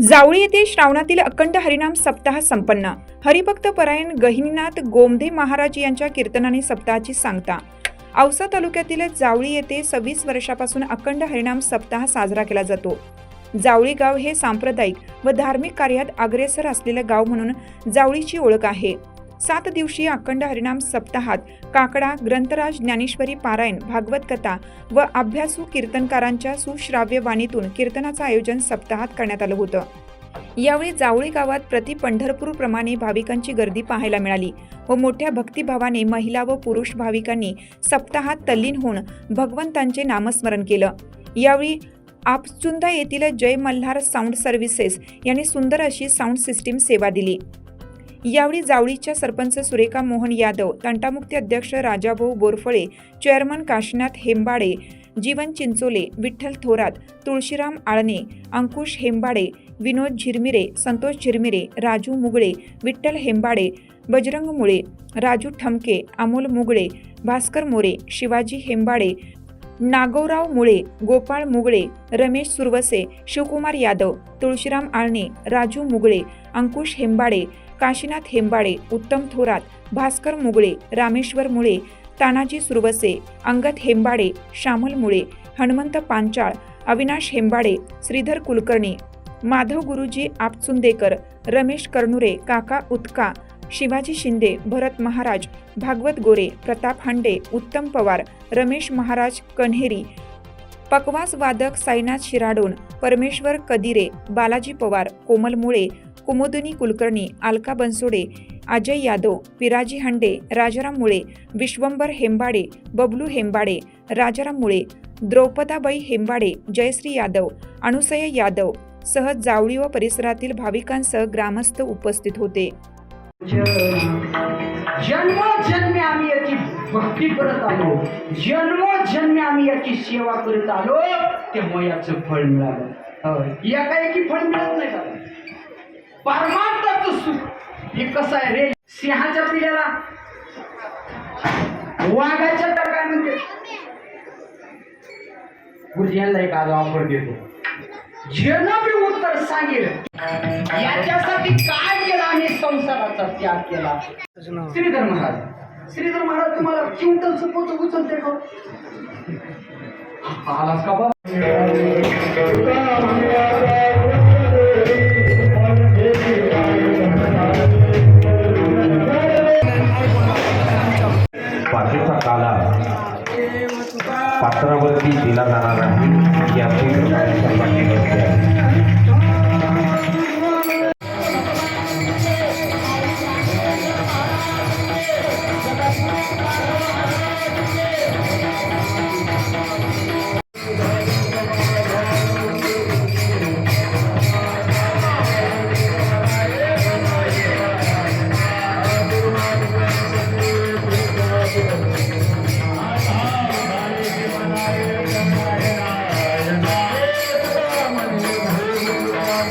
जावळी येथे श्रावणातील अखंड हरिनाम सप्ताह संपन्न. हरिभक्त परायण गहिनीनाथ गोमधे महाराज यांच्या कीर्तनाने सप्ताहाची सांगता. औसा तालुक्यातील जावळी येथे सव्वीस वर्षापासून अखंड हरिनाम सप्ताह साजरा केला जातो. जावळी गाव हे सांप्रदायिक व धार्मिक कार्यात अग्रेसर असलेलं गाव म्हणून जावळीची ओळख आहे. सात दिवसीय अखंड हरिनाम सप्ताहात काकडा ग्रंथराज ज्ञानेश्वरी पारायण भागवत कथा व अभ्यासू कीर्तनकारांच्या सुश्राव्य वाणीतून कीर्तनाचं आयोजन सप्ताहात करण्यात आलं होतं. यावेळी जावळी गावात प्रति पंढरपूरप्रमाणे भाविकांची गर्दी पाहायला मिळाली व मोठ्या भक्तिभावाने महिला व पुरुष भाविकांनी सप्ताहात तल्लीन होऊन भगवंतांचे नामस्मरण केलं. यावेळी आपचुंदा येथील जय मल्हार साऊंड सर्व्हिसेस यांनी सुंदर अशी साऊंड सिस्टीम सेवा दिली. यावेळी जावळीच्या सरपंच सुरेखा मोहन यादव तंटामुक्ती अध्यक्ष राजाभाऊ बोरफळे चेअरमन काशीनाथ हेंबाडे जीवन चिंचोले विठ्ठल थोरात तुळशीराम आळणे अंकुश हेंबाडे विनोद झिरमिरे संतोष झिरमिरे राजू मुगळे विठ्ठल हेंबाडे बजरंग मुळे राजू ठमके अमोल मुगळे भास्कर मोरे शिवाजी हेंबाडे नागोराव मुळे गोपाळ मुगळे रमेश सुरवसे शिवकुमार यादव तुळशीराम आळणे राजू मुगळे अंकुश हेंबाडे काशीनाथ हेंबाडे उत्तम थोरात भास्कर मुगळे रामेश्वर मुळे तानाजी सुरवसे अंगद हेंबाडे श्यामल मुळे हनुमंत पांचाळ अविनाश हेंबाडे श्रीधर कुलकर्णी माधव गुरुजी आपचुंदेकर रमेश कर्णुरे काका उतका शिवाजी शिंदे भरत महाराज भागवत गोरे प्रताप हांडे उत्तम पवार रमेश महाराज कन्हेरी पकवास वादक साईनाथ शिराडोन परमेश्वर कदिरे बालाजी पवार कोमल मुळे कुमुदिनी कुलकर्णी अलका बनसोडे अजय यादव पिराजी हंडे राजाराम मुळे विश्वंभर हेंबाडे बबलू हेंबाडे राजाराम मुळे द्रौपदाबाई हेंबाडे जयश्री यादव अनुसय यादव सह जावळी व परिसरातील भाविकांसह ग्रामस्थ उपस्थित होते. जन्मोजन्मी आम्ही याची भक्ती करत आलो. जन्मोजन्मी आम्ही याची सेवा करत आलो. तेव्हा याचं फळ मिळालं. होय. एकाएकी फळ मिळत नाही परमार्थाचं सुख. हे कसं आहे रे? सिंहाच्या पिढ्याला वाघाच्या तर काय म्हणते गुरुजींना एक आज ऑफर देतो. ज्यानं उत्तर सांगेल याच्यासाठी काय केलं आणि संसाराचा त्याग केला. श्रीधर महाराज श्रीधर महाराज तुम्हाला क्विंटल पोत उचलते का? आलास का बा? पात्रावरती दिला जाणार आहे. याची सर्वांनी